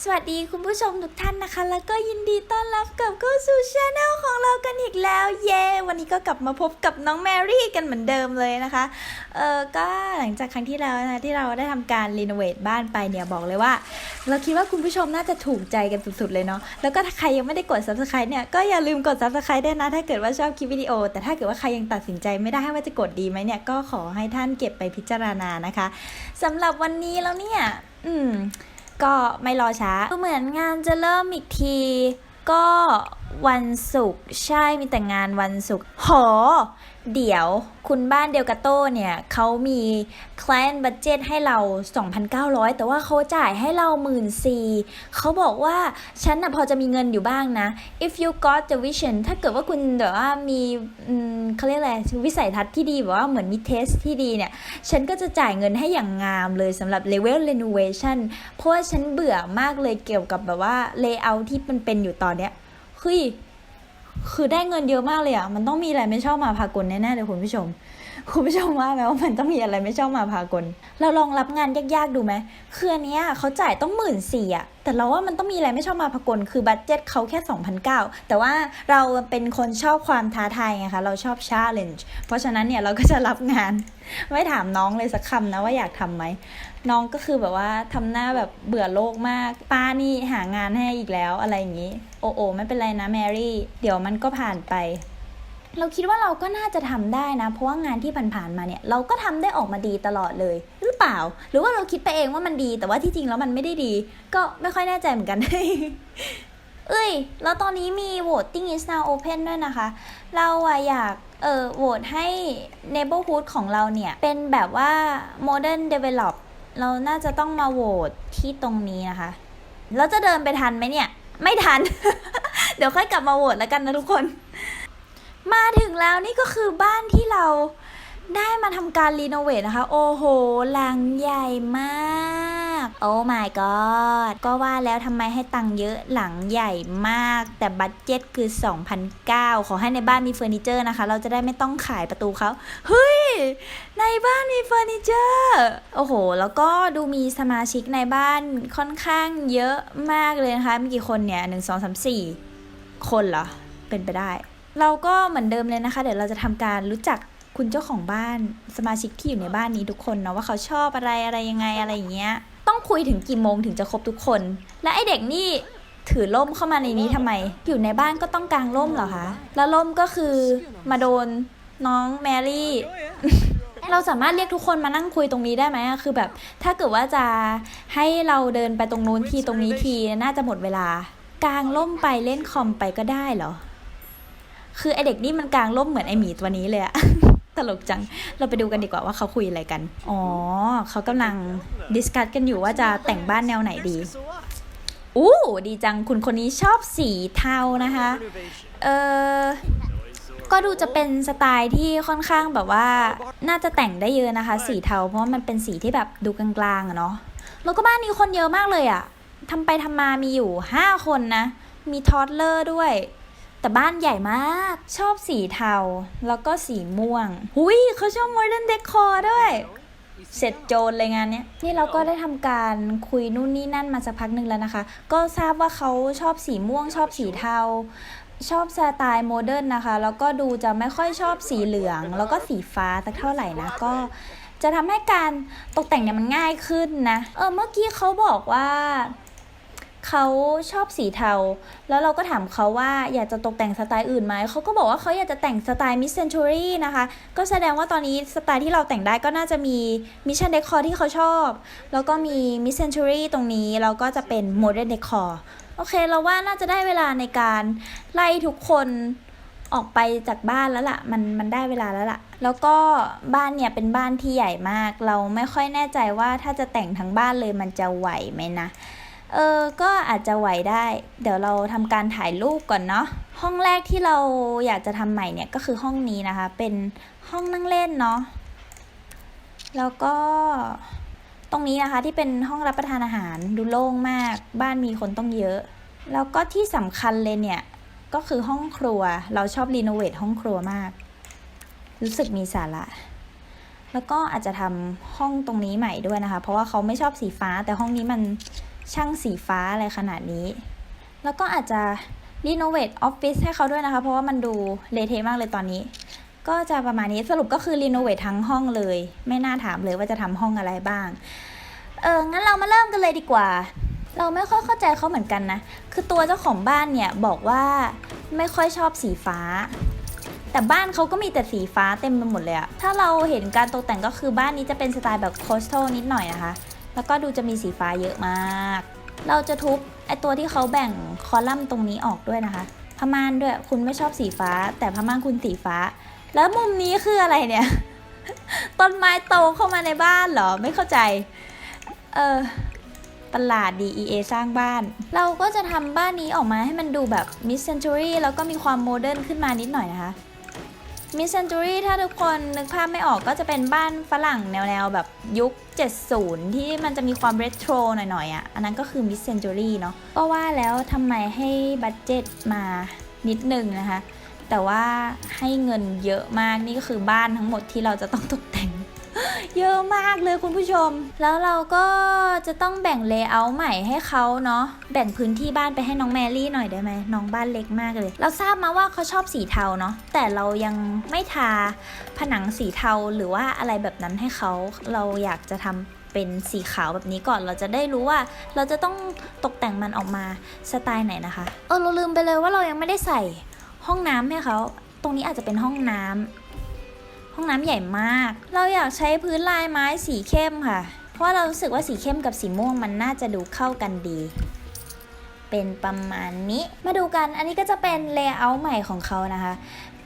สวัสดีคุณผู้ชมทุกท่านนะคะ แล้วก็ยินดีต้อนรับกลับเข้าสู่ช anel ของเรากันอีกแล้ว เย้ วันนี้ก็กลับมาพบกับน้องแมรี่กันเหมือนเดิมเลยนะคะ เออก็หลังจากครั้งที่แล้วนะที่เราได้ทำการรีโนเวทบ้านไปเนี่ยบอกเลยว่า เราคิดว่าคุณผู้ชมน่าจะถูกใจกันสุดๆเลยเนาะ แล้วก็ถ้าใครยังไม่ได้กด subscribe เนี่ยก็อย่าลืมกด subscribe ด้นะ ถ้าเกิดว่าชอบคลิปวิดีโอ แต่ถ้าเกิดว่าใครยังตัดสินใจไม่ได้ว่าจะกดดีไหมเนี่ยก็ขอให้ท่านเก็บไปพิจารณานะคะสำหรับวันนี้แล้วเนี่ย อืม ก็ไม่รอช้าเหมือนงานจะเริ่มอีกที ก็วันศุกร์ใช่มีแต่งานวันศุกร์โห เดี๋ยวคุณบ้านเดียวกับโต้เนี่ยเขามี client budget ให้เรา 2,900 แต่ว่าเขาจ่ายให้เรา 14,000เขาบอกว่า ฉันน่ะพอจะมีเงินอยู่บ้างนะ if you got the vision ถ้าเกิดว่าคุณแบบว่ามีเขาเรียกอะไรวิสัยทัศน์ที่ดีแบบว่าเหมือนมีเทสที่ดีเนี่ย ฉันก็จะจ่ายเงินให้อย่างงามเลยสำหรับ level renovation เพราะว่าฉันเบื่อมากเลยเกี่ยวกับแบบว่า layout ที่มันเป็นอยู่ตอนเนี้ยเฮ้ย คือได้เงินเยอะมากเลยอะมันต้องมีอะไรไม่ชอบมาพากลแน่ๆเลยคุณผู้ชม คุณผู้ชมว่าไหมว่ามันต้องมีอะไรไม่ชอบมาพากล เราลองรับงานยากๆดูไหมคืออันเนี้ยเขาจ่ายต้องหมื่นสี่อะแต่เราว่ามันต้องมีอะไรไม่ชอบมาพากล คือบัตเจ็ตเขาแค่ 2,009แต่ว่าเราเป็นคนชอบความท้าทายไงคะ เราชอบ challenge เพราะฉะนั้นเนี่ยเราก็จะรับงาน ไม่ถามน้องเลยสักคำนะว่าอยากทำไหม น้องก็คือแบบว่าทำหน้าแบบเบื่อโลกมาก ป้านี่หางานให้อีกแล้วอะไรอย่างนี้ โอโอไม่เป็นไรนะแมรี่ เดี๋ยวมันก็ผ่านไป เราคิดว่าเราก็น่าจะทำได้นะ เพราะว่างานที่ผ่านๆมาเนี่ย เราก็ทำได้ออกมาดีตลอดเลย หรือเปล่า หรือว่าเราคิดไปเองว่ามันดี แต่ว่าที่จริงแล้วมันไม่ได้ดี ก็ไม่ค่อยแน่ใจเหมือนกันเอ้ย แล้วตอนนี้มี voting is now open ด้วยนะคะ เราอะอยาก เออโหวตให้ neighborhood ของเราเนี่ย เป็นแบบว่า modern develop เราน่าจะต้องมาโหวตที่ตรงนี้นะคะ เราจะเดินไปทันไหมเนี่ย ไม่ทัน เดี๋ยวค่อยกลับมาโหวตแล้วกันนะทุกคน มาถึงแล้วนี่ก็คือบ้านที่เรา ได้มาทำการรีโนเวทนะคะ โอ้โห หลังใหญ่มาก โอ้ my god ก็ว่าแล้วทำไมให้ตังค์เยอะหลังใหญ่มาก แต่บัตเจ็ตคือ 2,009ขอให้ในบ้านมีเฟอร์นิเจอร์นะคะ เราจะได้ไม่ต้องขายประตูเขาเฮ้ย ในบ้านมีเฟอร์นิเจอร์ โอ้โห แล้วก็ดูมีสมาชิกในบ้านค่อนข้างเยอะมากเลยนะคะ มีกี่คนเนี่ยหนึ่งสองสามสี่คนเหรอ เป็นไปได้ เราก็เหมือนเดิมเลยนะคะ เดี๋ยวเราจะทำการรู้จัก คุณเจ้าของบ้านสมาชิกที่อยู่ในบ้านนี้ทุกคนเนาะว่าเขาชอบอะไรอะไรยังไงอะไรอย่างเงี้ย ต้องคุยถึงกี่โมงถึงจะครบทุกคน และไอเด็กนี่ถือล่มเข้ามาในนี้ทำไม อยู่ในบ้านก็ต้องกางร่มเหรอคะ แล้วล่มก็คือมาโดนน้องแมรี่ เราสามารถเรียกทุกคนมานั่งคุยตรงนี้ได้ไหมคือแบบ ถ้าเกิดว่าจะให้เราเดินไปตรงนู้นทีตรงนี้ทีน่าจะหมดเวลากางร่มไปเล่นคอมไปก็ได้เหรอ คือไอเด็กนี่มันกางร่มเหมือนไอหมีตัวนี้เลยอะ ตลกจัง เราไปดูกันดีกว่าว่าเขาคุยอะไรกัน อ๋อ เขากำลังดิสคัตกันอยู่ว่าจะแต่งบ้านแนวไหนดี อู้ดีจัง คุณคนนี้ชอบสีเทานะคะ เออก็ดูจะเป็นสไตล์ที่ค่อนข้างแบบว่า น่าจะแต่งได้เยอะนะคะ สีเทา เพราะมันเป็นสีที่แบบดูกลางๆอะเนาะ แล้วก็บ้านนี้คนเยอะมากเลยอะทำไปทำมามีอยู่ห้าคนนะ มีทอดเลอร์ด้วย แต่บ้านใหญ่มาก ชอบสีเทา แล้วก็สีม่วง หุยเขาชอบโมเดิร์นเดคอร์ด้วย เสร็จโจรเลยงานเนี้ย นี่เราก็ได้ทำการคุยนู่นนี่นั่นมาสักพักหนึ่งแล้วนะคะ ก็ทราบว่าเขาชอบสีม่วง ชอบสีเทา ชอบสไตล์โมเดิร์นนะคะ แล้วก็ดูจะไม่ค่อยชอบสีเหลือง แล้วก็สีฟ้าสักเท่าไหร่นะ ก็จะทำให้การตกแต่งเนี่ยมันง่ายขึ้นนะ เออเมื่อกี้เขาบอกว่า เขาชอบสีเทา แล้วเราก็ถามเขาว่าอยากจะตกแต่งสไตล์อื่นไหม เขาก็บอกว่าเขาอยากจะแต่งสไตล์มิสเซน t ูรี่นะคะ ก็แสดงว่าตอนนี้สไตล์ที่เราแต่งได้ก็น่าจะมีมิชชั่นเดคอร์ที่เขาชอบ แล้วก็มีมิสเซน t ูรี่ตรงนี้ แล้วก็จะเป็นโมเดิร์นเดคอร์โอเค เราว่าน่าจะได้เวลาในการไล่ทุกคนออกไปจากบ้านแล้วล่ะ มันมันได้เวลาแล้วล่ะ แล้วก็บ้านเนี่ยเป็นบ้านที่ใหญ่มาก เราไม่ค่อยแน่ใจว่าถ้าจะแต่งทั้งบ้านเลยมันจะไหวไหมนะ เออก็อาจจะไหวได้ เดี๋ยวเราทำการถ่ายรูปก่อนเนาะ ห้องแรกที่เราอยากจะทำใหม่เนี่ยก็คือห้องนี้นะคะ เป็นห้องนั่งเล่นเนาะ แล้วก็ตรงนี้นะคะที่เป็นห้องรับประทานอาหารดูโล่งมาก บ้านมีคนต้องเยอะ แล้วก็ที่สำคัญเลยเนี่ยก็คือห้องครัว เราชอบรีโนเวทห้องครัวมาก รู้สึกมีสาระ แล้วก็อาจจะทำห้องตรงนี้ใหม่ด้วยนะคะ เพราะว่าเขาไม่ชอบสีฟ้าแต่ห้องนี้มัน ช่างสีฟ้าอะไรขนาดนี้ แล้วก็อาจจะรีโนเวทออฟฟิศให้เขาด้วยนะคะ เพราะว่ามันดูเละเทะมากเลยตอนนี้ ก็จะประมาณนี้สรุปก็คือรีโนเวททั้งห้องเลย ไม่น่าถามเลยว่าจะทำห้องอะไรบ้าง เอองั้นเรามาเริ่มกันเลยดีกว่า เราไม่ค่อยเข้าใจเขาเหมือนกันนะ คือตัวเจ้าของบ้านเนี่ยบอกว่าไม่ค่อยชอบสีฟ้าแต่บ้านเขาก็มีแต่สีฟ้าเต็มไปหมดเลยอะถ้าเราเห็นการตกแต่งก็คือบ้านนี้จะเป็นสไตล์แบบโคส t ตนิดหน่อยนะคะ แล้วก็ดูจะมีสีฟ้าเยอะมาก เราจะทุบไอตัวที่เขาแบ่งคอลัมน์ตรงนี้ออกด้วยนะคะพม่านด้วยคุณไม่ชอบสีฟ้า แต่พม่านคุณสีฟ้า แล้วมุมนี้คืออะไรเนี่ย ต้นไม้โตเข้ามาในบ้านเหรอไม่เข้าใจ เออประหลาดดี EA สร้างบ้าน เราก็จะทำบ้านนี้ออกมาให้มันดูแบบ mid century แล้วก็มีความโมเดิร์นขึ้นมานิดหน่อยนะคะ มิสเซนจูรี่ถ้าทุกคนนึกภาพไม่ออกก็จะเป็นบ้านฝรั่งแนวๆแบบยุค 70 ที่มันจะมีความเรโทรหน่อยๆอะ อันนั้นก็คือมิสเซนจูรี่เนาะก็ว่าแล้วทำไมให้บัตเจ็ตมานิดนึงนะคะ แต่ว่าให้เงินเยอะมากนี่ก็คือบ้านทั้งหมดที่เราจะต้องตกแต่ง เยอะมากเลยคุณผู้ชม แล้วเราก็จะต้องแบ่งเลเยอร์ใหม่ให้เขาเนาะ แบ่งพื้นที่บ้านไปให้น้องแมรี่หน่อยได้ไหมน้องบ้านเล็กมากเลย เราทราบมาว่าเขาชอบสีเทาเนาะ แต่เรายังไม่ทาผนังสีเทาหรือว่าอะไรแบบนั้นให้เขา เราอยากจะทำเป็นสีขาวแบบนี้ก่อนเราจะได้รู้ว่า เราจะต้องตกแต่งมันออกมาสไตล์ไหนนะคะ เออเราลืมไปเลยว่าเรายังไม่ได้ใส่ห้องน้ำให้เขา ตรงนี้อาจจะเป็นห้องน้ำ ห้องน้ำใหญ่มาก เราอยากใช้พื้นลายไม้สีเข้มค่ะ เพราะเรารู้สึกว่าสีเข้มกับสีม่วงมันน่าจะดูเข้ากันดี เป็นประมาณนี้ มาดูกัน อันนี้ก็จะเป็นเลเยอร์ใหม่ของเขานะคะ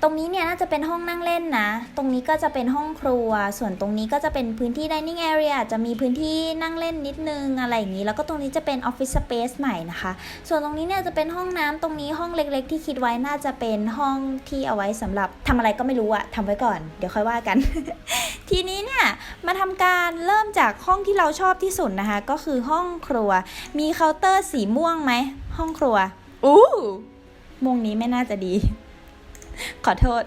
ตรงนี้เนี่ยน่าจะเป็นห้องนั่งเล่นนะ ตรงนี้ก็จะเป็นห้องครัว ส่วนตรงนี้ก็จะเป็นพื้นที่ dining area จะมีพื้นที่นั่งเล่นนิดนึงอะไรอย่างนี้ แล้วก็ตรงนี้จะเป็น office space ใหม่นะคะ ส่วนตรงนี้เนี่ยจะเป็นห้องน้ำตรงนี้ห้องเล็ก ๆ ที่คิดไว้น่าจะเป็นห้องที่เอาไว้สำหรับทำอะไรก็ไม่รู้อะทำไว้ก่อน เดี๋ยวค่อยว่ากัน ทีนี้เนี่ยมาทำการเริ่มจากห้องที่เราชอบที่สุดนะคะ ก็คือห้องครัว มีเคาน์เตอร์สีม่วงไหมห้องครัวอู้ม่วงนี้ไม่น่าจะดี ขอโทษ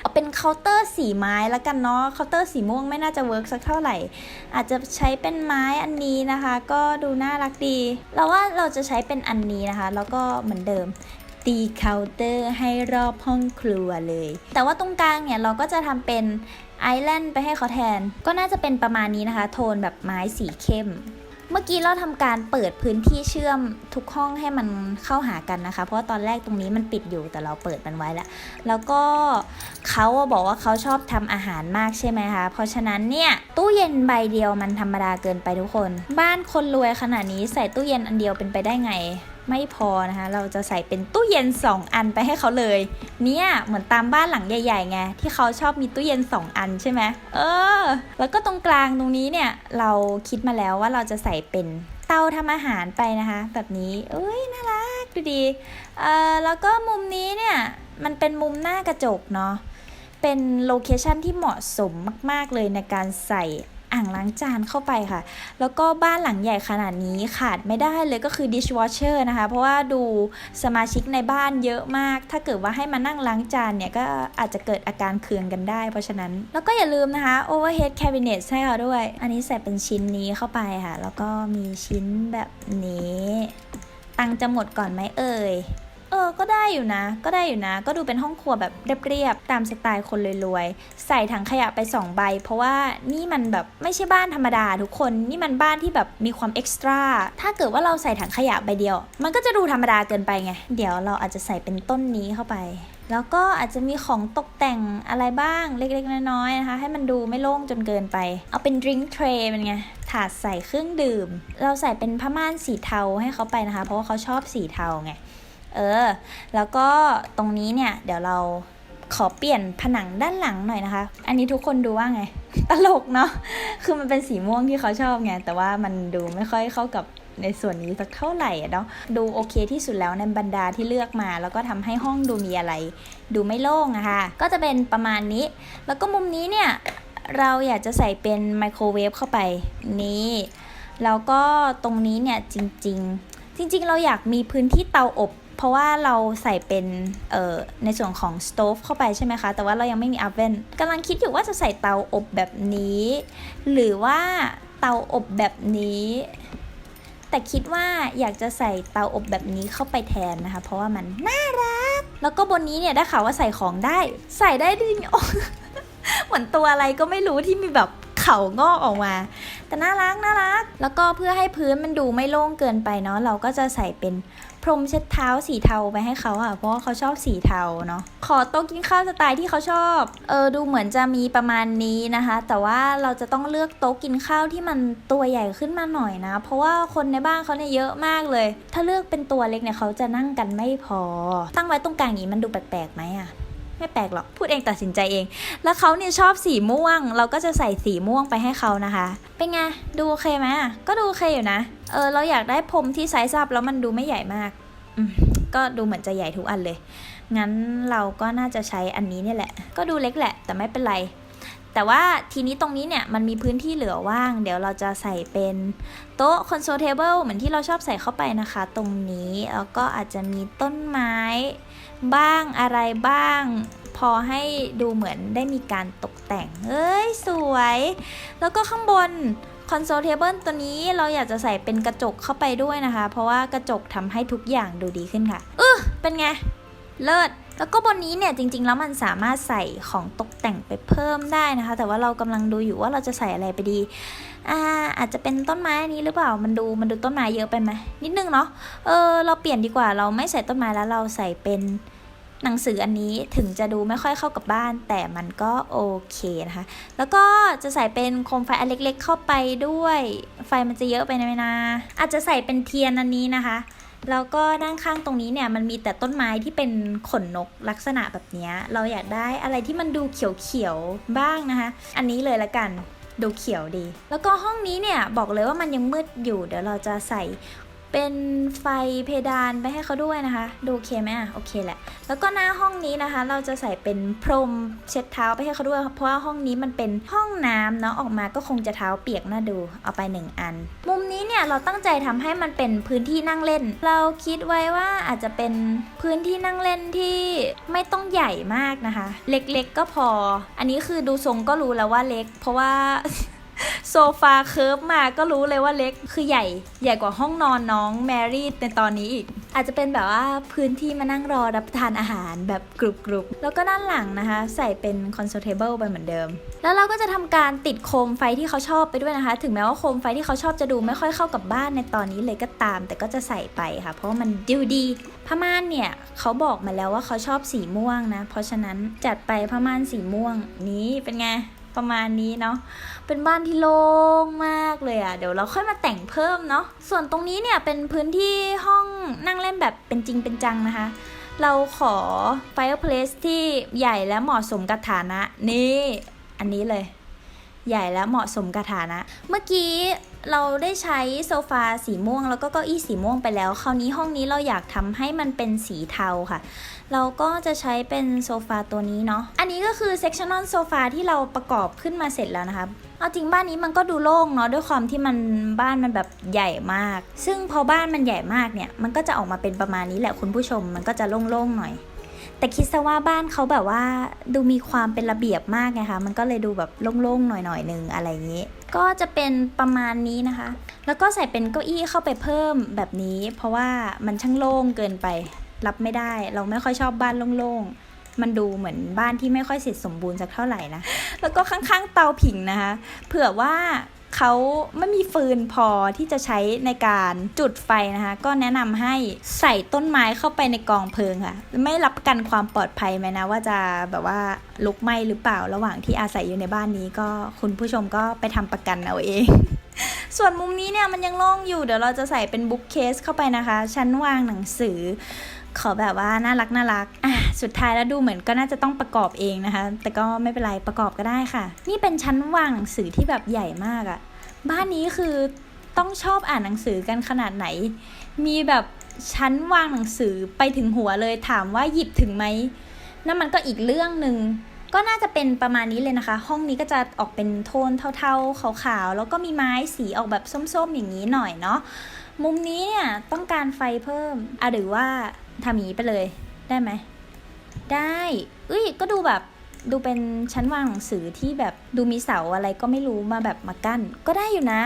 เอาเป็นเคาน์เตอร์สีไม้แล้วกันเนาะ เคาน์เตอร์สีม่วงไม่น่าจะเวิร์กสักเท่าไหร่ อาจจะใช้เป็นไม้อันนี้นะคะ ก็ดูน่ารักดี เราว่าเราจะใช้เป็นอันนี้นะคะ แล้วก็เหมือนเดิมตีเคาน์เตอร์ให้รอบห้องครัวเลย แต่ว่าตรงกลางเนี่ยเราก็จะทำเป็นไอแลนด์ไปให้เขาแทน ก็น่าจะเป็นประมาณนี้นะคะ โทนแบบไม้สีเข้ม เมื่อกี้เราทำการเปิดพื้นที่เชื่อมทุกห้องให้มันเข้าหากันนะคะ เพราะว่าตอนแรกตรงนี้มันปิดอยู่แต่เราเปิดมันไว้แล้ว แล้วก็เขาบอกว่าเขาชอบทำอาหารมากใช่ไหมคะ เพราะฉะนั้นเนี่ยตู้เย็นใบเดียวมันธรรมดาเกินไปทุกคน บ้านคนรวยขนาดนี้ใส่ตู้เย็นอันเดียวเป็นไปได้ไง ไม่พอนะคะ เราจะใส่เป็นตู้เย็น 2 อันไปให้เขาเลย เนี่ยเหมือนตามบ้านหลังใหญ่ๆไงที่เขาชอบมีตู้เย็น 2 อันใช่ไหมเออ แล้วก็ตรงกลางตรงนี้เนี่ยเราคิดมาแล้วว่าเราจะใส่เป็นเตาทำอาหารไปนะคะ แบบนี้เอ้ยน่ารักดูดีเออแล้วก็มุมนี้เนี่ยมันเป็นมุมหน้ากระจกเนาะเป็นโลเคชันที่เหมาะสมมาก ๆ เลยในการใส่ อ่างล้างจานเข้าไปค่ะ แล้วก็บ้านหลังใหญ่ขนาดนี้ขาดไม่ได้เลยก็คือ dishwasher นะคะ เพราะว่าดูสมาชิกในบ้านเยอะมาก ถ้าเกิดว่าให้มานั่งล้างจานเนี่ย ก็อาจจะเกิดอาการเคืองกันได้ เพราะฉะนั้น แล้วก็อย่าลืมนะคะ overhead cabinet ให้เขาด้วย อันนี้ใส่เป็นชิ้นนี้เข้าไปค่ะ แล้วก็มีชิ้นแบบนี้ ตังจะหมดก่อนไหมเอ่ย เออ ก็ได้อยู่นะ ก็ได้อยู่นะ ก็ดูเป็นห้องครัวแบบเรียบๆ ตามสไตล์คนรวยๆ ใส่ถังขยะไป 2 ใบ เพราะว่านี่มันแบบไม่ใช่บ้านธรรมดาทุกคน นี่มันบ้านที่แบบมีความเอ็กซ์ตร้า ถ้าเกิดว่าเราใส่ถังขยะใบเดียว มันก็จะดูธรรมดาเกินไปไง เดี๋ยวเราอาจจะใส่เป็นต้นนี้เข้าไป แล้วก็อาจจะมีของตกแต่งอะไรบ้างเล็กๆ น้อยๆ นะคะ ให้มันดูไม่โล่งจนเกินไป เอาเป็นดริงก์เทรย์เป็นไงถาดใส่เครื่องดื่ม เราใส่เป็นผ้าม่านสีเทาให้เขาไปนะคะ เพราะว่าเขาชอบสีเทาไง เออ แล้วก็ตรงนี้เนี่ย เดี๋ยวเราขอเปลี่ยนผนังด้านหลังหน่อยนะคะ อันนี้ทุกคนดูว่าไง ตลกเนาะ คือมันเป็นสีม่วงที่เขาชอบไง แต่ว่ามันดูไม่ค่อยเข้ากับในส่วนนี้สักเท่าไหร่เนาะ ดูโอเคที่สุดแล้วในบรรดาที่เลือกมา แล้วก็ทำให้ห้องดูมีอะไร ดูไม่โล่งอะค่ะ ก็จะเป็นประมาณนี้ แล้วก็มุมนี้เนี่ย เราอยากจะใส่เป็นไมโครเวฟเข้าไปนี่ แล้วก็ตรงนี้เนี่ยจริง ๆ จริง ๆ เราอยากมีพื้นที่เตาอบ ราะว่าเราใส่เป็นเอ่อในส่วนของสโตฟเข้าไปใช่ไหมคะ แต่ว่าเรายังไม่มีอ v เวนกำลังคิดอยู่ว่าจะใส่เตาอบแบบนี้ หรือว่าเตาอบแบบนี้ แต่คิดว่าอยากจะใส่เตาอบแบบนี้เข้าไปแทนนะคะ เพราะว่ามันน่ารัก แล้วก็บนนี้เนี่ยได้ข่าวว่าใส่ของได้ ใส่ได้จริงโอ้เหมือนตัวอะไรก็ไม่รู้ที่มีแบบเขางอกออกมา แต่น่ารักน่ารัก แล้วก็เพื่อให้พื้นมันดูไม่โล่งเกินไปเนาะเราก็จะใส่เป็น พรมเช็ดเท้าสีเทาไปให้เขาอะเพราะว่าเขาชอบสีเทาเนาะขอโต๊ะกินข้าวสไตล์ที่เขาชอบ เออดูเหมือนจะมีประมาณนี้นะคะ แต่ว่าเราจะต้องเลือกโต๊ะกินข้าวที่มันตัวใหญ่ขึ้นมาหน่อยนะ เพราะว่าคนในบ้านเขาเนี่ยเยอะมากเลย ถ้าเลือกเป็นตัวเล็กเนี่ยเขาจะนั่งกันไม่พอ ตั้งไว้ตรงกลางอย่างนี้มันดูแปลกๆไหมอะ ไม่แปลกหรอก พูดเองตัดสินใจเอง แล้วเขาเนี่ยชอบสีม่วง เราก็จะใส่สีม่วงไปให้เขานะคะ เป็นไง ดูโอเคไหมก็ดูโอเคอยู่นะ เออ เราอยากได้พรมที่ไซส์ซับแล้วมันดูไม่ใหญ่มากอืมก็ดูเหมือนจะใหญ่ทุกอันเลย งั้นเราก็น่าจะใช้อันนี้เนี่ยแหละ ก็ดูเล็กแหละ แต่ไม่เป็นไร แต่ว่าทีนี้ตรงนี้เนี่ยมันมีพื้นที่เหลือว่าง เดี๋ยวเราจะใส่เป็นโต๊ะคอนโซลเทเบิลเหมือนที่เราชอบใส่เข้าไปนะคะ ตรงนี้ แล้วก็อาจจะมีต้นไม้ บ้างอะไรบ้าง พอให้ดูเหมือนได้มีการตกแต่ง เอ้ย สวย แล้วก็ข้างบนคอนโซลเทเบิลตัวนี้เราอยากจะใส่เป็นกระจกเข้าไปด้วยนะคะ เพราะว่ากระจกทำให้ทุกอย่างดูดีขึ้นค่ะเออเป็นไง เลิศแล้วก็บนนี้เนี่ยจริง ๆ แล้วมันสามารถใส่ของตกแต่งไปเพิ่มได้นะคะ แต่ว่าเรากำลังดูอยู่ว่าเราจะใส่อะไรไปดีอ่าอาจจะเป็นต้นไม้อันนี้หรือเปล่ามันดูมันดูต้นไม้เยอะไปไหมนิดนึงเนาะเออเราเปลี่ยนดีกว่าเราไม่ใส่ต้นไม้แล้วเราใส่เป็น หนังสืออันนี้ถึงจะดูไม่ค่อยเข้ากับบ้าน แต่มันก็โอเคนะคะ แล้วก็จะใส่เป็นโคมไฟอันเล็กๆเข้าไปด้วย ไฟมันจะเยอะไปไหมนะอาจจะใส่เป็นเทียนอันนี้นะคะแล้วก็ด้านข้างตรงนี้เนี่ยมันมีแต่ต้นไม้ที่เป็นขนนกลักษณะแบบนี้ เราอยากได้อะไรที่มันดูเขียวๆบ้างนะคะ อันนี้เลยละกันดูเขียวดี แล้วก็ห้องนี้เนี่ยบอกเลยว่ามันยังมืดอยู่ เดี๋ยวเราจะใส่ เป็นไฟเพดานไปให้เขาด้วยนะคะ ดูโอเคไหมอะโอเคแหละ แล้วก็หน้าห้องนี้นะคะ เราจะใส่เป็นพรมเช็ดเท้าไปให้เขาด้วย เพราะว่าห้องนี้มันเป็นห้องน้ำเนาะออกมาก็คงจะเท้าเปียกน่าดูเอาไปหนึ่งอัน มุมนี้เนี่ยเราตั้งใจทำให้มันเป็นพื้นที่นั่งเล่น เราคิดไว้ว่าอาจจะเป็นพื้นที่นั่งเล่นที่ไม่ต้องใหญ่มากนะคะ เล็กๆก็พอ อันนี้คือดูทรงก็รู้แล้วว่าเล็ก เพราะว่า โซฟาเคิร์ฟมาก็รู้เลยว่าเล็กคือใหญ่ ใหญ่กว่าห้องนอนน้องแมรี่ในตอนนี้อีก อาจจะเป็นแบบว่าพื้นที่มานั่งรอรับประทานอาหารแบบกรุบๆ แล้วก็ด้านหลังนะคะ ใส่เป็นคอนโซลเทเบิลไปเหมือนเดิม แล้วเราก็จะทำการติดโคมไฟที่เขาชอบไปด้วยนะคะ ถึงแม้ว่าโคมไฟที่เขาชอบจะดูไม่ค่อยเข้ากับบ้านในตอนนี้เลยก็ตาม แต่ก็จะใส่ไปค่ะ เพราะมันดูดีผ้าม่านเนี่ยเขาบอกมาแล้วว่าเขาชอบสีม่วงนะ เพราะฉะนั้นจัดไปผ้าม่านสีม่วงนี้เป็นไง ประมาณนี้เนาะ เป็นบ้านที่โล่งมากเลยอะ่ะ เดี๋ยวเราค่อยมาแต่งเพิ่มเนาะ ส่วนตรงนี้เนี่ยเป็นพื้นที่ห้องนั่งเล่นแบบเป็นจริงเป็นจังนะคะ เราขอ fireplace ที่ใหญ่และเหมาะสมกับฐานะ นี่ อันนี้เลย ใหญ่และเหมาะสมกับฐานะ เมื่อกี้เราได้ใช้โซฟาสีม่วงแล้วก็เก้าอี้สีม่วงไปแล้ว คราวนี้ห้องนี้เราอยากทำให้มันเป็นสีเทาค่ะ เราก็จะใช้เป็นโซฟาตัวนี้เนาะ อันนี้ก็คือ sectional โซฟาที่เราประกอบขึ้นมาเสร็จแล้วนะคะเอาจริงบ้านนี้มันก็ดูโล่งเนาะด้วยความที่มันบ้านมันแบบใหญ่มาก ซึ่งพอบ้านมันใหญ่มากเนี่ย มันก็จะออกมาเป็นประมาณนี้แหละคุณผู้ชมมันก็จะโล่งๆหน่อย แต่คิดซะว่าบ้านเขาแบบว่าดูมีความเป็นระเบียบมากไงคะมันก็เลยดูแบบโล่งๆหน่อยๆหนึ่งอะไรอย่างนี้ ก็จะเป็นประมาณนี้นะคะ แล้วก็ใส่เป็นเก้าอี้เข้าไปเพิ่มแบบนี้ เพราะว่ามันช่างโล่งเกินไป รับไม่ได้ เราไม่ค่อยชอบบ้านโล่งๆ มันดูเหมือนบ้านที่ไม่ค่อยเสร็จสมบูรณ์สักเท่าไหร่นะ แล้วก็ข้างๆเตาผิงนะคะ เผื่อว่าเขาไม่มีฟืนพอที่จะใช้ในการจุดไฟนะคะ ก็แนะนำให้ใส่ต้นไม้เข้าไปในกองเพลิงค่ะ ไม่รับประกันความปลอดภัยไหมนะ ว่าจะแบบว่าลุกไหม้หรือเปล่าระหว่างที่อาศัยอยู่ในบ้านนี้ก็คุณผู้ชมก็ไปทำประกันเอาเอง ส่วนมุมนี้เนี่ยมันยังโล่งอยู่เดี๋ยวเราจะใส่เป็นบุ๊กเคสเข้าไปนะคะ ชั้นวางหนังสือ ขอแบบว่าน่ารักน่ารักอะสุดท้ายแล้วดูเหมือนก็น่าจะต้องประกอบเองนะคะ แต่ก็ไม่เป็นไรประกอบก็ได้ค่ะ นี่เป็นชั้นวางหนังสือที่แบบใหญ่มากอะบ้านนี้คือต้องชอบอ่านหนังสือกันขนาดไหน มีแบบชั้นวางหนังสือไปถึงหัวเลยถามว่าหยิบถึงไหมนั่นมันก็อีกเรื่องหนึ่งก็น่าจะเป็นประมาณนี้เลยนะคะ ห้องนี้ก็จะออกเป็นโทนเทาๆขาวๆแล้วก็มีไม้สีออกแบบส้มๆอย่างนี้หน่อยเนาะมุมนี้เนี่ยต้องการไฟเพิ่มอะหรือว่า ทำอย่างนี้ไปเลยได้ไหม ได้เอ้ยก็ดูแบบดูเป็นชั้นวางหนังสือที่แบบดูมีเสาอะไรก็ไม่รู้มาแบบมากั้นก็ได้อยู่นะ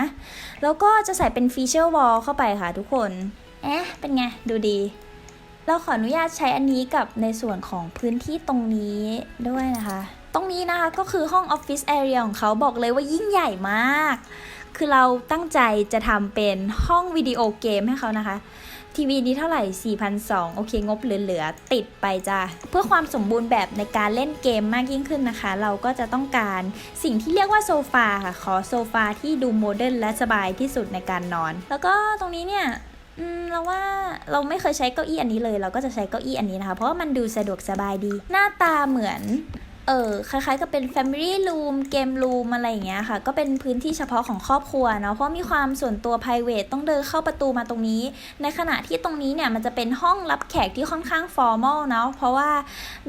แล้วก็จะใส่เป็นฟีเจอร์วอลเข้าไปค่ะทุกคนเอ๊ะเป็นไง ดูดี เราขออนุญาตใช้อันนี้กับในส่วนของพื้นที่ตรงนี้ด้วยนะคะ ตรงนี้นะคะก็คือห้องออฟฟิศแอเรียของเขาบอกเลยว่ายิ่งใหญ่มาก คือเราตั้งใจจะทำเป็นห้องวิดีโอเกมให้เขานะคะ ทีวีนี้เท่าไหร่4,200โอเค งบเหลือๆ ติดไปจ้ะเพื่อความสมบูรณ์แบบในการเล่นเกมมากยิ่งขึ้นนะคะ เราก็จะต้องการสิ่งที่เรียกว่าโซฟาค่ะ ขอโซฟาที่ดูโมเดิร์นและสบายที่สุดในการนอน แล้วก็ตรงนี้เนี่ยเราว่าเราไม่เคยใช้เก้าอี้อันนี้เลย เราก็จะใช้เก้าอี้อันนี้นะคะ เพราะว่ามันดูสะดวกสบายดี หน้าตาเหมือน เออคล้ายๆ กับเป็น Family Room เกม Room อะไรอย่างเงี้ยค่ะ ก็เป็นพื้นที่เฉพาะของครอบครัวเนาะเพราะมีความส่วนตัว private ต้องเดินเข้าประตูมาตรงนี้ ในขณะที่ตรงนี้เนี่ยมันจะเป็นห้องรับแขกที่ค่อนข้าง formal เนาะเพราะว่า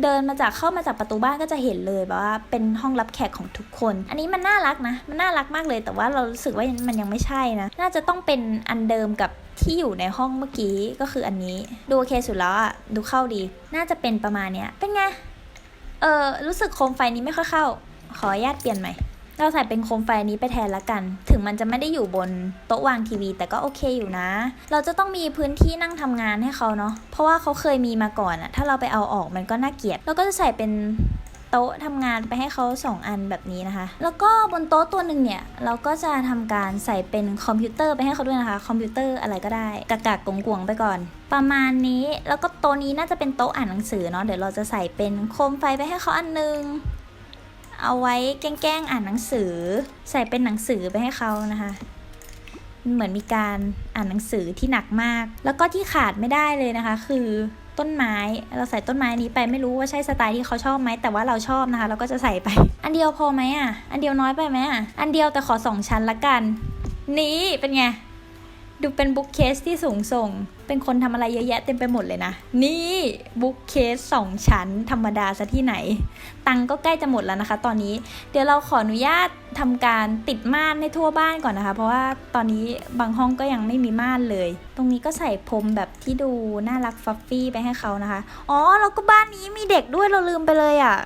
เดินมาจากเข้ามาจากประตูบ้านก็จะเห็นเลยแบบว่าเป็นห้องรับแขกของทุกคน อันนี้มันน่ารักนะมันน่ารักมากเลย แต่ว่าเรารู้สึกว่ามันยังไม่ใช่นะน่าจะต้องเป็นอันเดิมกับที่อยู่ในห้องเมื่อกี้ก็คืออันนี้ ดูโอเคสุดแล้วอะดูเข้าดี น่าจะเป็นประมาณเนี้ยเป็นไง เออรู้สึกโคมไฟนี้ไม่ค่อยเข้า ขออนุญาตเปลี่ยนใหม่ เราใส่เป็นโคมไฟนี้ไปแทนละกัน ถึงมันจะไม่ได้อยู่บนโต๊ะวางทีวี แต่ก็โอเคอยู่นะ เราจะต้องมีพื้นที่นั่งทำงานให้เขาเนาะ เพราะว่าเขาเคยมีมาก่อนอะถ้าเราไปเอาออกมันก็น่าเกลียด เราก็จะใส่เป็น โต๊ะทำงานไปให้เขาสองอันแบบนี้นะคะ แล้วก็บนโต๊ะตัวหนึ่งเนี่ย เราก็จะทำการใส่เป็นคอมพิวเตอร์ไปให้เขาด้วยนะคะ คอมพิวเตอร์อะไรก็ได้กากากกวงๆไปก่อน ประมาณนี้แล้วก็โต๊ะนี้น่าจะเป็นโต๊ะอ่านหนังสือเนาะเดี๋ยวเราจะใส่เป็นโคมไฟไปให้เขาอันนึงเอาไว้แกล้งๆอ่านหนังสือ ใส่เป็นหนังสือไปให้เขานะคะเหมือนมีการอ่านหนังสือที่หนักมาก แล้วก็ที่ขาดไม่ได้เลยนะคะ คือ ต้นไม้ เราใส่ต้นไม้นี้ไปไม่รู้ว่าใช่สไตล์ที่เขาชอบไหมแต่ว่าเราชอบนะคะ เราก็จะใส่ไป อันเดียวพอไหมอะ อันเดียวน้อยไปไหมอะ อันเดียวแต่ขอสองชั้นละกัน นี้เป็นไง ดูเป็นบุ๊กเคสที่สูงส่ง เป็นคนทำอะไรเยอะแยะเต็มไปหมดเลยนะ นี่บุ๊กเคสสองชั้นธรรมดาซะที่ไหน ตังก็ใกล้จะหมดแล้วนะคะ ตอนนี้เดี๋ยวเราขออนุญาตทำการติดม่านให้ทั่วบ้านก่อนนะคะ เพราะว่าตอนนี้บางห้องก็ยังไม่มีม่านเลย ตรงนี้ก็ใส่พรมแบบที่ดูน่ารักฟัฟฟี่ไปให้เขานะคะ อ๋อแล้วก็บ้านนี้มีเด็กด้วยเราลืมไปเลยอะ่ะ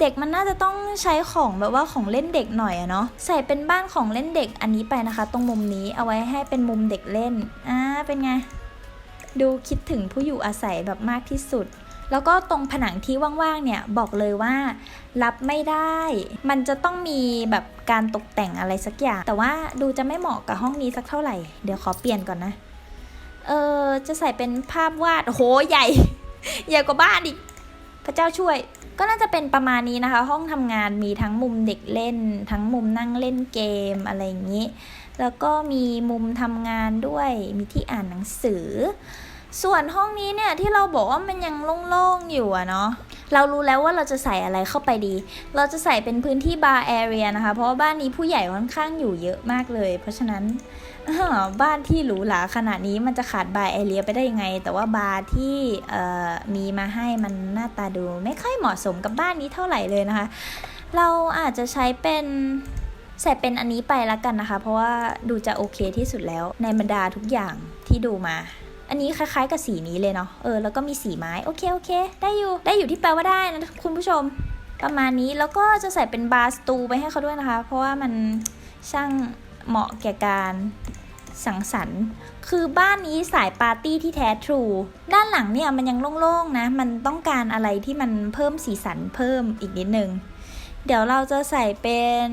เด็กมันน่าจะต้องใช้ของแบบว่าของเล่นเด็กหน่อยอะเนาะใส่เป็นบ้านของเล่นเด็กอันนี้ไปนะคะ ตรงมุมนี้เอาไว้ให้เป็นมุมเด็กเล่นอ่าเป็นไง ดูคิดถึงผู้อยู่อาศัยแบบมากที่สุด แล้วก็ตรงผนังที่ว่างๆเนี่ยบอกเลยว่า รับไม่ได้ มันจะต้องมีแบบการตกแต่งอะไรสักอย่าง แต่ว่าดูจะไม่เหมาะกับห้องนี้สักเท่าไหร่ เดี๋ยวขอเปลี่ยนก่อนนะ เออจะใส่เป็นภาพวาดโหใหญ่ ใหญ่กว่าบ้านอีก พระเจ้าช่วยก็น่าจะเป็นประมาณนี้นะคะ ห้องทำงานมีทั้งมุมเด็กเล่น ทั้งมุมนั่งเล่นเกมอะไรอย่างนี้ แล้วก็มีมุมทำงานด้วยมีที่อ่านหนังสือ ส่วนห้องนี้เนี่ยที่เราบอกว่ามันยังโล่งๆอยู่อะเนาะเรารู้แล้วว่าเราจะใส่อะไรเข้าไปดี เราจะใส่เป็นพื้นที่บาร์แอเรียนะคะ เพราะว่าบ้านนี้ผู้ใหญ่ค่อนข้างอยู่เยอะมากเลย เพราะฉะนั้นบ้านที่หรูหราขนาดนี้มันจะขาดบาร์แอเรียไปได้ยังไง แต่ว่าบาร์ที่มีมาให้มันหน้าตาดู ไม่ค่อยเหมาะสมกับบ้านนี้เท่าไหร่เลยนะคะ เราอาจจะใช้เป็นใส่เป็นอันนี้ไปละกันนะคะ เพราะว่าดูจะโอเคที่สุดแล้วในบรรดาทุกอย่างที่ดูมา อันนี้คล้ายๆกับสีนี้เลยเนาะ เออ แล้วก็มีสีไม้ โอเค โอเค ได้อยู่ ได้อยู่ที่แปลว่าได้นะคุณผู้ชม ประมาณนี้ แล้วก็จะใส่เป็นบาสตูไปให้เขาด้วยนะคะ เพราะว่ามันช่างเหมาะแก่การสังสรรค์ คือบ้านนี้สายปาร์ตี้ที่แท้ทรู ด้านหลังเนี่ยมันยังโล่งๆนะ มันต้องการอะไรที่มันเพิ่มสีสันเพิ่มอีกนิดนึง เดี๋ยวเราจะใส่เป็น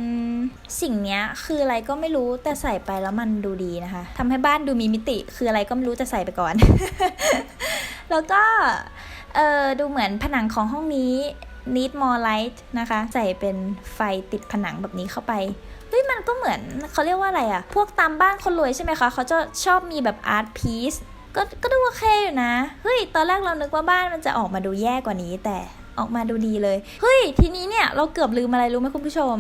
สิ่งนี้คืออะไรก็ไม่รู้แต่ใส่ไปแล้วมันดูดีนะคะทำให้บ้านดูมีมิติ คืออะไรก็ไม่รู้จะใส่ไปก่อน แล้วก็เออดูเหมือนผนังของห้องนี้ need more light นะคะ ใส่เป็นไฟติดผนังแบบนี้เข้าไปเฮ้ยมันก็เหมือนเขาเรียกว่าอะไรอะพวกตามบ้านคนรวยใช่ไหมคะเขาจะชอบมีแบบอาร์ตพีซก็ก็ดูโอเคอยู่นะ เฮ้ย ตอนแรกเรานึกว่าบ้านมันจะออกมาดูแย่กว่านี้แต่ ออกมาดูดีเลย เฮ้ย ทีนี้เนี่ยเราเกือบลืมอะไรรู้ไหมคุณผู้ชม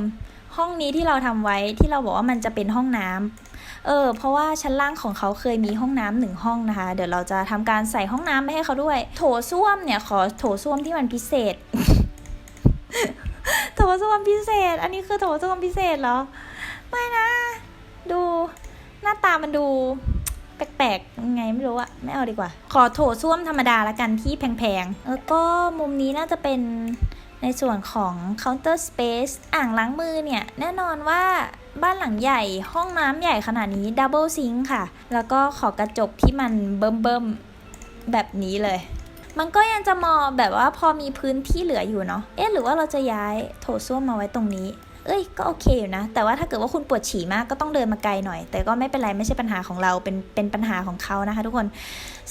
ห้องนี้ที่เราทำไว้ที่เราบอกว่ามันจะเป็นห้องน้ำเออเพราะว่าชั้นล่างของเขาเคยมีห้องน้ำหนึ่งห้องนะคะ เดี๋ยวเราจะทำการใส่ห้องน้ำไปให้เขาด้วย โถส้วมเนี่ยขอโถส้วมที่มันพิเศษ โถส้วมพิเศษ อันนี้คือโถส้วมพิเศษเหรอ ไม่นะ ดูหน้าตามันดู แปลกๆยังไงไม่รู้อะไม่เอาดีกว่า ขอโถส้วมธรรมดาละกันที่แพงๆ แล้วก็มุมนี้น่าจะเป็นในส่วนของ counter space อ่างล้างมือเนี่ย แน่นอนว่าบ้านหลังใหญ่ห้องน้ำใหญ่ขนาดนี้ double sink ค่ะ แล้วก็ขอกระจกที่มันเบิ่มๆ แบบนี้เลย มันก็ยังจะมอแบบว่าพอมีพื้นที่เหลืออยู่เนาะเอ๊ะหรือว่าเราจะย้ายโถส้วมมาไว้ตรงนี้ เอ้ยก็โอเคอยู่นะ แต่ว่าถ้าเกิดว่าคุณปวดฉี่มากก็ต้องเดินมาไกลหน่อย แต่ก็ไม่เป็นไรไม่ใช่ปัญหาของเราเป็นเป็นปัญหาของเขานะคะ ทุกคน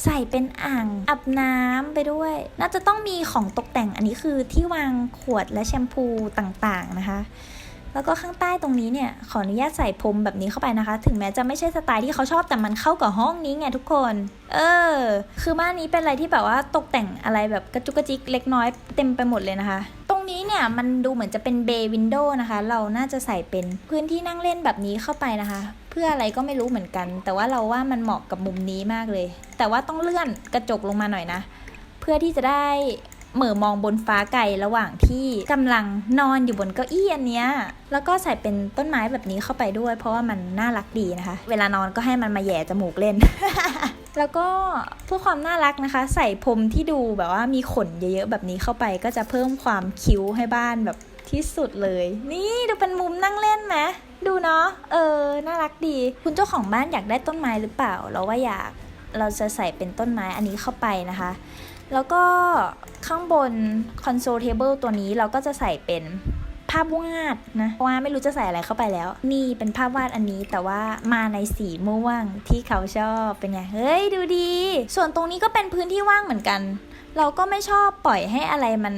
ใส่เป็นอ่างอาบน้ำไปด้วย น่าจะต้องมีของตกแต่งอันนี้คือที่วางขวดและแชมพูต่างๆนะคะ แล้วก็ข้างใต้ตรงนี้เนี่ยขออนุญาตใส่พรมแบบนี้เข้าไปนะคะ ถึงแม้จะไม่ใช่สไตล์ที่เขาชอบแต่มันเข้ากับห้องนี้ไงทุกคน เออ คือบ้านนี้เป็นอะไรที่แบบว่าตกแต่งอะไรแบบกระจุกกระจิกเล็กน้อยเต็มไปหมดเลยนะคะ ตรงนี้เนี่ยมันดูเหมือนจะเป็นเบย์วินโดว์นะคะ เราน่าจะใส่เป็นพื้นที่นั่งเล่นแบบนี้เข้าไปนะคะ เพื่ออะไรก็ไม่รู้เหมือนกัน แต่ว่าเราว่ามันเหมาะกับมุมนี้มากเลย แต่ว่าต้องเลื่อนกระจกลงมาหน่อยนะ เพื่อที่จะได้ เหม่อมองบนฟ้าไกลระหว่างที่กำลังนอนอยู่บนเก้าอี้อันเนี้ยแล้วก็ใส่เป็นต้นไม้แบบนี้เข้าไปด้วย เพราะว่ามันน่ารักดีนะคะ เวลานอนก็ให้มันมาแย่จมูกเล่น แล้วก็เพื่อความน่ารักนะคะ ใส่พรมที่ดูแบบว่ามีขนเยอะๆแบบนี้เข้าไปก็จะเพิ่มความคิ้วให้บ้านแบบที่สุดเลย นี่ดูเป็นมุมนั่งเล่นไหมดูเนาะเออ น่ารักดี คุณเจ้าของบ้านอยากได้ต้นไม้หรือเปล่า เราว่าอยากเราจะใส่เป็นต้นไม้อันนี้เข้าไปนะคะ แล้วก็ข้างบนคอนโซลเทเบิลตัวนี้เราก็จะใส่เป็นภาพวาดนะเพราะว่าไม่รู้จะใส่อะไรเข้าไปแล้ว นี่เป็นภาพวาดอันนี้แต่ว่ามาในสีม่วงที่เขาชอบเป็นไง เฮ้ยดูดี ส่วนตรงนี้ก็เป็นพื้นที่ว่างเหมือนกัน เราก็ไม่ชอบปล่อยให้อะไรมัน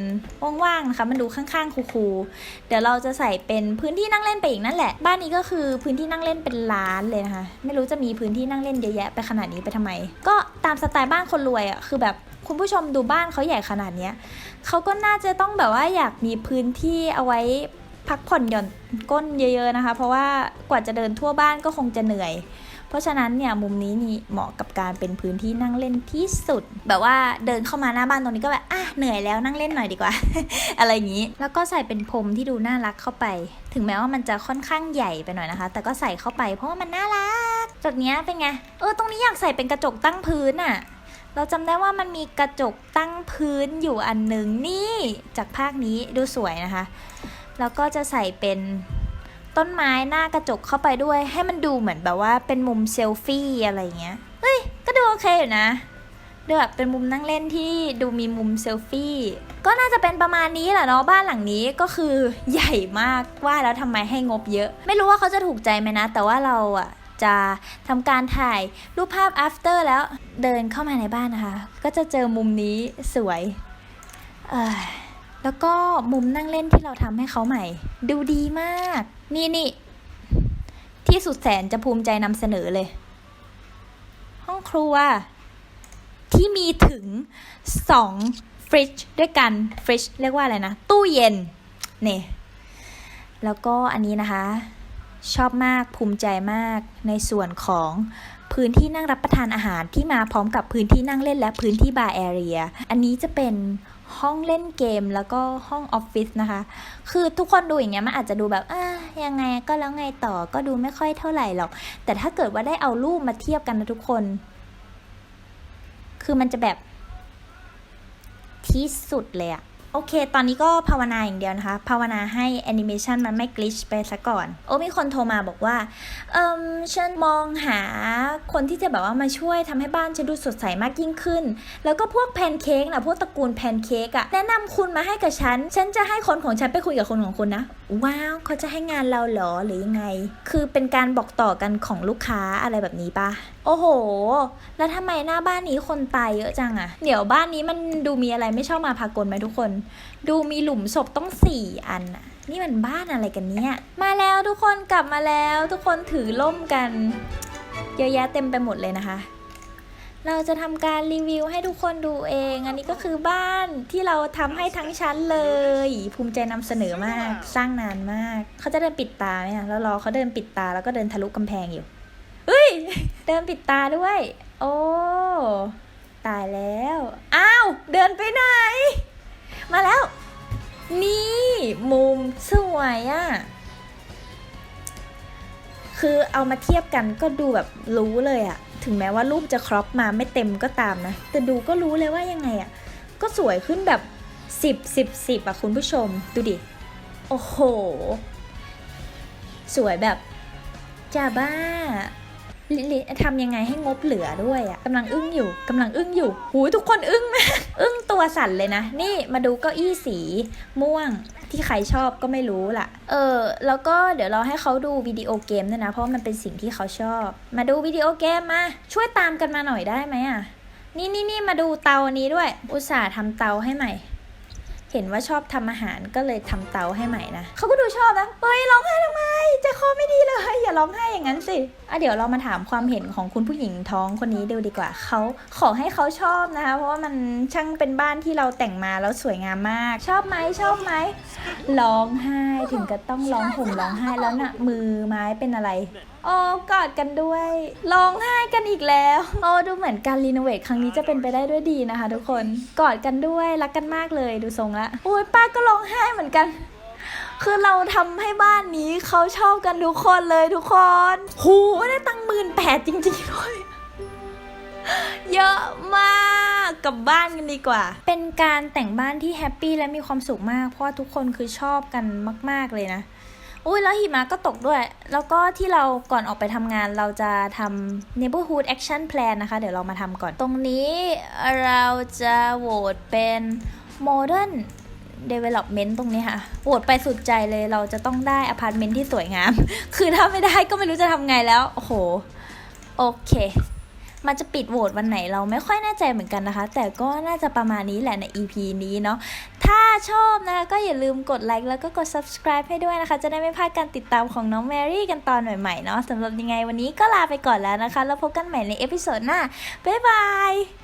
ว่างๆนะคะ มันดูข้างๆคูลๆเดี๋ยวเราจะใส่เป็นพื้นที่นั่งเล่นไปอีกนั่นแหละ บ้านนี้ก็คือพื้นที่นั่งเล่นเป็นล้านเลยนะคะ ไม่รู้จะมีพื้นที่นั่งเล่นเยอะแยะไปขนาดนี้ไปทำไม ก็ตามสไตล์บ้านคนรวยอะ่ะคือแบบ คุณผู้ชมดูบ้านเขาใหญ่ขนาดเนี้ยเขาก็น่าจะต้องแบบว่าอยากมีพื้นที่เอาไว้พักผ่อนหย่อนก้นเยอะ ๆนะคะ เพราะว่ากว่าจะเดินทั่วบ้านก็คงจะเหนื่อย เพราะฉะนั้นเนี่ยมุมนี้นี่เหมาะกับการเป็นพื้นที่นั่งเล่นที่สุด แบบว่าเดินเข้ามาหน้าบ้านตรงนี้ก็แบบอะเหนื่อยแล้วนั่งเล่นหน่อยดีกว่า อะไรอย่างนี้ แล้วก็ใส่เป็นพรมที่ดูน่ารักเข้าไป ถึงแม้ว่ามันจะค่อนข้างใหญ่ไปหน่อยนะคะ แต่ก็ใส่เข้าไปเพราะว่ามันน่ารักจากเนี้เป็นไงเออตรงนี้อยากใส่เป็นกระจกตั้งพื้นอะ เราจำได้ว่ามันมีกระจกตั้งพื้นอยู่อันหนึ่งนี่จากภาคนี้ดูสวยนะคะ แล้วก็จะใส่เป็นต้นไม้หน้ากระจกเข้าไปด้วย ให้มันดูเหมือนแบบว่าเป็นมุมเซลฟี่อะไรเงี้ยเฮ้ย ก็ดูโอเคอยู่นะดูแบบเป็นมุมนั่งเล่นที่ดูมีมุมเซลฟี่ก็น่าจะเป็นประมาณนี้แหละเนาะบ้านหลังนี้ก็คือใหญ่มากว่าแล้วทำไมให้งบเยอะ ไม่รู้ว่าเขาจะถูกใจไหมนะ แต่ว่าเราอะ จะทำการถ่ายรูปภาพ after แล้วเดินเข้ามาในบ้านนะคะ ก็จะเจอมุมนี้สวยเอ้ยแล้วก็มุมนั่งเล่นที่เราทำให้เขาใหม่ ดูดีมาก นี่นี่ที่สุดแสนจะภูมิใจนำเสนอเลย ห้องครัว ที่มีถึงสองฟริจด้วยกันฟริจเรียกว่าอะไรนะ ตู้เย็นเนี่ยแล้วก็อันนี้นะคะ ชอบมากภูมิใจมาก ในส่วนของพื้นที่นั่งรับประทานอาหารที่มาพร้อมกับพื้นที่นั่งเล่นและพื้นที่บาร์แอเรีย อันนี้จะเป็นห้องเล่นเกมแล้วก็ห้องออฟฟิศนะคะ คือทุกคนดูอย่างเงี้ยมันอาจจะดูแบบอ่ายังไงก็แล้วไงต่อก็ดูไม่ค่อยเท่าไหร่หรอก แต่ถ้าเกิดว่าได้เอารูปมาเทียบกันนะทุกคน คือมันจะแบบที่สุดเลยอะ โอเค ตอนนี้ก็ภาวนาอย่างเดียวนะคะ ภาวนาให้แอนิเมชันมันไม่กลิชไปซะก่อน โอ้มีคนโทรมาบอกว่า เอิมฉันมองหาคนที่จะแบบว่ามาช่วยทำให้บ้านฉันดูสดใสมากยิ่งขึ้น แล้วก็พวกแพนเค้กนะพวกตระกูลแพนเค้กอะแนะนำคุณมาให้กับฉัน ฉันจะให้คนของฉันไปคุยกับคนของคุณนะ ว้าวเขาจะให้งานเราเหรอหรือยังไง คือเป็นการบอกต่อกันของลูกค้าอะไรแบบนี้ปะโอ้โห แล้วทำไมหน้าบ้านนี้คนตายเยอะจังอะเดี๋ยวบ้านนี้มันดูมีอะไรไม่ชอบมาพากลไหมทุกคน ดูมีหลุมศพต้องสี่อันอะนี่มันบ้านอะไรกันเนี่ย มาแล้วทุกคนกลับมาแล้ว ทุกคนถือล่มกัน เยอะแยะเต็มไปหมดเลยนะคะ เราจะทำการรีวิวให้ทุกคนดูเอง อันนี้ก็คือบ้านที่เราทำให้ทั้งชั้นเลย ภูมิใจนำเสนอมาก สร้างนานมาก เขาจะเดินปิดตาไหมอะแล้วรอเขาเดินปิดตาแล้วก็เดินทะลุกำแพงอยู่เฮ้ย เดินปิดตาด้วย โอ้ ตายแล้ว อ้าว เดินไปไหน มาแล้ว นี่ มุมสวยอะ่ะคือเอามาเทียบกันก็ดูแบบรู้เลยอะ ถึงแม้ว่ารูปจะครอปมาไม่เต็มก็ตามนะ แต่ดูก็รู้เลยว่ายังไงอะก็สวยขึ้นแบบสิบสิบสิบอะคุณผู้ชม ดูดิ โอ้โห สวยแบบจ้าบ้าลิลิทำยังไงให้งบเหลือด้วยอะกำลังอึ้งอยู่กำลังอึ้งอยู่หูยทุกคนอึ้งมากอึ้งตัวสั่นเลยนะ นี่มาดูเก้าอี้สีม่วง ที่ใครชอบก็ไม่รู้ล่ะ เออ แล้วก็เดี๋ยวเราให้เขาดูวิดีโอเกมด้วยนะ เพราะมันเป็นสิ่งที่เขาชอบ มาดูวิดีโอเกมมา ช่วยตามกันมาหน่อยได้ไหมอะ นี่นี่นี่มาดูเตาอันนี้ด้วย อุตส่าห์ทำเตาให้ใหม่ เห็นว่าชอบทำอาหารก็เลยทำเตาให้ใหม่นะเขาก็ดูชอบนะเฮ้ยร้องไห้ทำไมใจคอไม่ดีเลย อย่าร้องไห้อย่างนั้นสิอะเดี๋ยวเรามาถามความเห็นของคุณผู้หญิงท้องคนนี้ดูดีกว่าเขาขอให้เขาชอบนะคะเพราะว่ามันช่างเป็นบ้านที่เราแต่งมาแล้วสวยงามมาก ชอบไหมชอบไหมร้องไห้ถึงกับต้องร้องห่มร้องไห้แล้วน่ะมือไม้เป็นอะไรโอ้กอดกันด้วยร้องไห้กันอีกแล้ว โอ้ดูเหมือนการรีโนเวทครั้งนี้จะเป็นไปได้ด้วยดีนะคะ ทุกคนกอดกันด้วยรักกันมากเลยดูทรงละโอ้ยป้าก็ร้องไห้เหมือนกัน คือเราทำให้บ้านนี้เขาชอบกันทุกคนเลยทุกคนหูได้ตังหมื่นแปดจริงๆด้วยเยอะมากกับบ้านกันดีกว่า เป็นการแต่งบ้านที่แฮปปี้และมีความสุขมาก เพราะทุกคนคือชอบกันมาก ๆเลยนะ อุ้ยแล้วหิมะก็ตกด้วย แล้วก็ที่เราก่อนออกไปทำงานเราจะทำ neighborhood action plan นะคะ เดี๋ยวเรามาทำก่อน ตรงนี้เราจะโหวตเป็น modern development ตรงนี้ค่ะ โหวตไปสุดใจเลย เราจะต้องได้อพาร์ตเมนต์ที่สวยงาม คือถ้าไม่ได้ก็ไม่รู้จะทำไงแล้ว โอ้โห โอเค มันจะปิดโหวตวันไหนเราไม่ค่อยแน่ใจเหมือนกันนะคะ แต่ก็น่าจะประมาณนี้แหละใน EP นี้เนาะถ้าชอบนะคะก็อย่าลืมกดไลค์แล้วก็กด subscribe ให้ด้วยนะคะ จะได้ไม่พลาดการติดตามของน้องแมรี่กันตอนใหม่ๆเนาะสำหรับยังไงวันนี้ก็ลาไปก่อนแล้วนะคะ แล้วพบกันใหม่ในเอพิโซดหน้าบ๊ายบาย